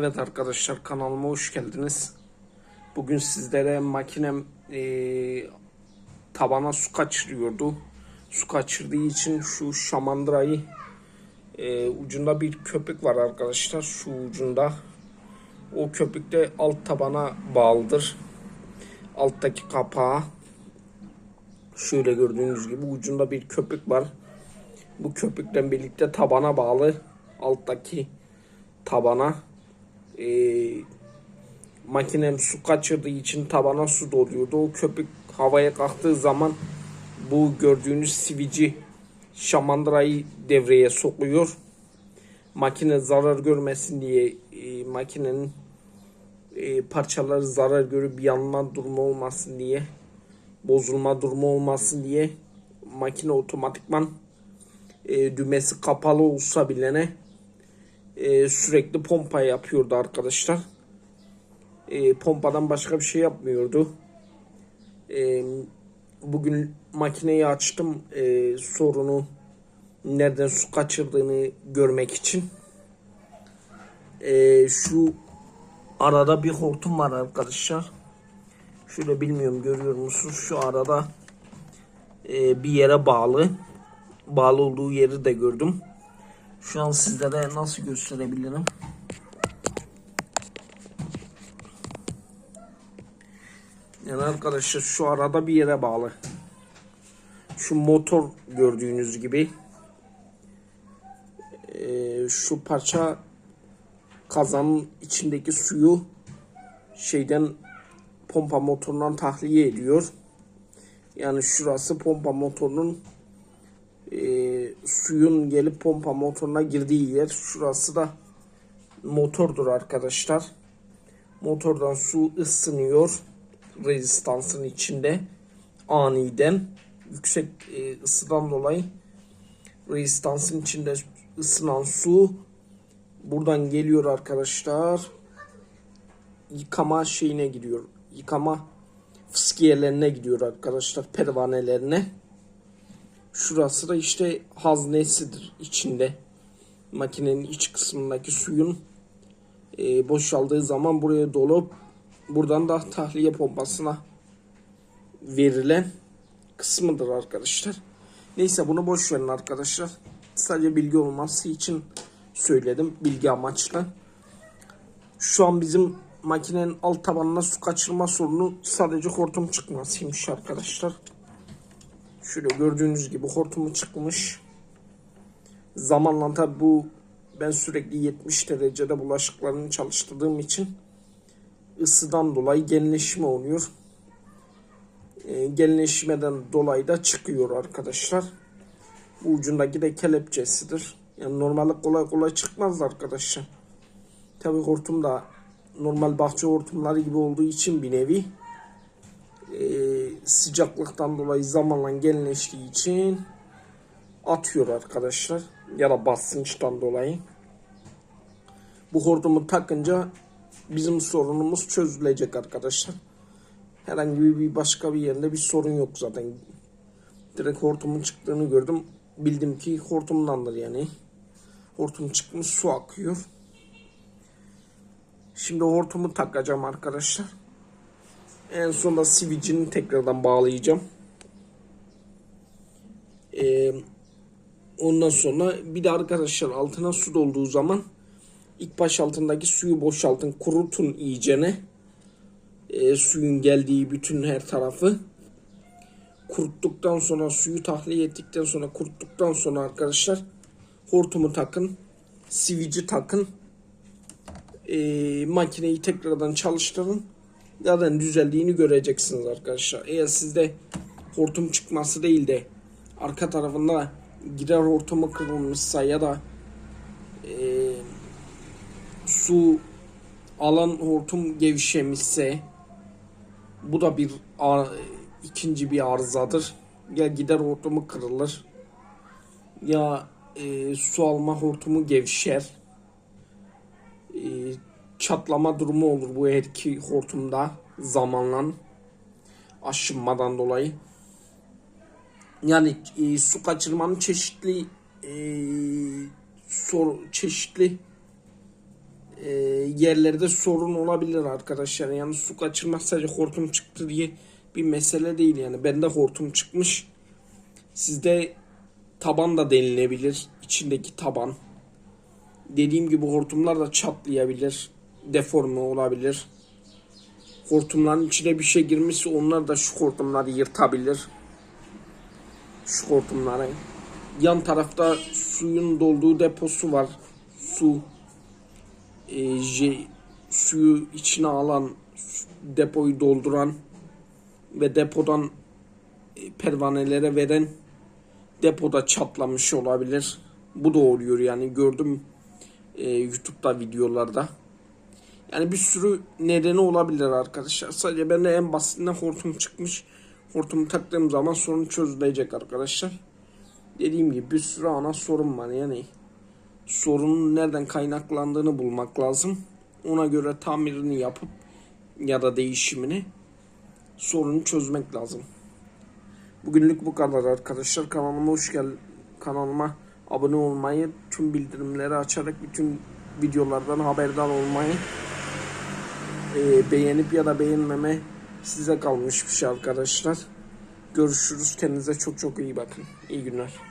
Evet arkadaşlar kanalıma hoş geldiniz. Bugün sizlere makinem eee, tabana su kaçırıyordu. Su kaçırdığı için şu şamandırayı eee, ucunda bir köpük var arkadaşlar. Şu ucunda. O köpük de alt tabana bağlıdır. Alttaki kapağı. Şöyle gördüğünüz gibi ucunda bir köpük var. Bu köpükle birlikte tabana bağlı. Alttaki tabana e, makinem su kaçırdığı için tabana su doluyordu. O köpük havaya kalktığı zaman bu gördüğünüz sivici şamandırayı devreye sokuyor. Makine zarar görmesin diye e, makinenin e, parçaları zarar görüp yanma durumu olmasın diye bozulma durumu olmasın diye makine otomatikman e, düğmesi kapalı olsa bilene e, sürekli pompa yapıyordu arkadaşlar. E, pompadan başka bir şey yapmıyordu. E, bugün makineyi açtım e, sorunu nereden su kaçırdığını görmek için. E, şu arada bir hortum var arkadaşlar. Şöyle bilmiyorum görüyor musunuz? Şu arada e, bir yere bağlı. Bağlı olduğu yeri de gördüm. Şu an sizlere nasıl gösterebilirim? Yani arkadaşlar şu arada bir yere bağlı. Şu motor gördüğünüz gibi. Ee, şu parça kazanın içindeki suyu şeyden pompa motorundan tahliye ediyor. Yani şurası pompa motorunun e, suyun gelip pompa motoruna girdiği yer. Şurası da motordur arkadaşlar. Motordan su ısınıyor. Rezistansın içinde aniden yüksek e, ısıdan dolayı rezistansın içinde ısınan su buradan geliyor arkadaşlar. Yıkama şeyine gidiyor. Yıkama fıskiyelerine gidiyor arkadaşlar. Pervanelerine. Şurası da işte haznesidir içinde. Makinenin iç kısmındaki suyun e, boşaldığı zaman buraya dolup buradan da tahliye pompasına verilen kısmıdır arkadaşlar. Neyse bunu boş verin arkadaşlar. Sadece bilgi olması için söyledim. Bilgi amaçlı. Şu an bizim makinenin alt tabanına su kaçırma sorunu sadece hortum çıkmasıymış arkadaşlar. Şöyle gördüğünüz gibi hortumu çıkmış. Zamanla tabi bu ben sürekli 70 derecede bulaşıklarını çalıştırdığım için ısıdan dolayı genleşme oluyor. E, genleşmeden dolayı da çıkıyor arkadaşlar. Bu ucundaki de kelepçesidir. Yani normalde kolay kolay çıkmaz arkadaşlar. Tabi hortum da normal bahçe hortumları gibi olduğu için bir nevi e, sıcaklıktan dolayı zamanla genleştiği için atıyor arkadaşlar. Ya da basınçtan dolayı. Bu hortumu takınca bizim sorunumuz çözülecek arkadaşlar. Herhangi bir başka bir yerinde bir sorun yok zaten. Direkt hortumun çıktığını gördüm. Bildim ki hortumdandır yani. Hortum çıkmış su akıyor. Şimdi hortumu takacağım arkadaşlar. En sonunda sivicini tekrardan bağlayacağım. Ee, ondan sonra bir de arkadaşlar altına su dolduğu zaman ilk baş altındaki suyu boşaltın. Kurutun iyicene. Ee, suyun geldiği bütün her tarafı. Kuruttuktan sonra suyu tahliye ettikten sonra kuruttuktan sonra arkadaşlar hortumu takın. Sivici takın. Ee, makineyi tekrardan çalıştırın zaten düzeldiğini göreceksiniz arkadaşlar. Eğer sizde hortum çıkması değil de arka tarafında girer hortumu kırılmışsa ya da e, su alan hortum gevşemişse bu da bir ikinci bir arızadır. Ya gider hortumu kırılır ya e, su alma hortumu gevşer. E, çatlama durumu olur bu her iki hortumda zamanla aşınmadan dolayı. Yani e, su kaçırmanın çeşitli e, sor, çeşitli e, yerlerde sorun olabilir arkadaşlar. Yani su kaçırmak sadece hortum çıktı diye bir mesele değil yani. Bende hortum çıkmış. Sizde taban da denilebilir. İçindeki taban. Dediğim gibi hortumlar da çatlayabilir. Deforme olabilir. Hortumların içine bir şey girmişse onlar da şu hortumları yırtabilir. Şu hortumları. Yan tarafta suyun dolduğu deposu var. Su e, je- suyu içine alan depoyu dolduran ve depodan e, pervanelere veren depoda çatlamış olabilir. Bu da oluyor yani gördüm e, YouTube'da videolarda. Yani bir sürü nedeni olabilir arkadaşlar. Sadece bende en basitinden hortum çıkmış. Hortumu taktığım zaman sorun çözülecek arkadaşlar. Dediğim gibi bir sürü ana sorun var yani. Sorunun nereden kaynaklandığını bulmak lazım. Ona göre tamirini yapıp ya da değişimini sorunu çözmek lazım. Bugünlük bu kadar arkadaşlar. Kanalıma hoş gel kanalıma abone olmayı, tüm bildirimleri açarak bütün videolardan haberdar olmayı e, beğenip ya da beğenmeme size kalmış bir şey arkadaşlar. Görüşürüz. Kendinize çok çok iyi bakın. İyi günler.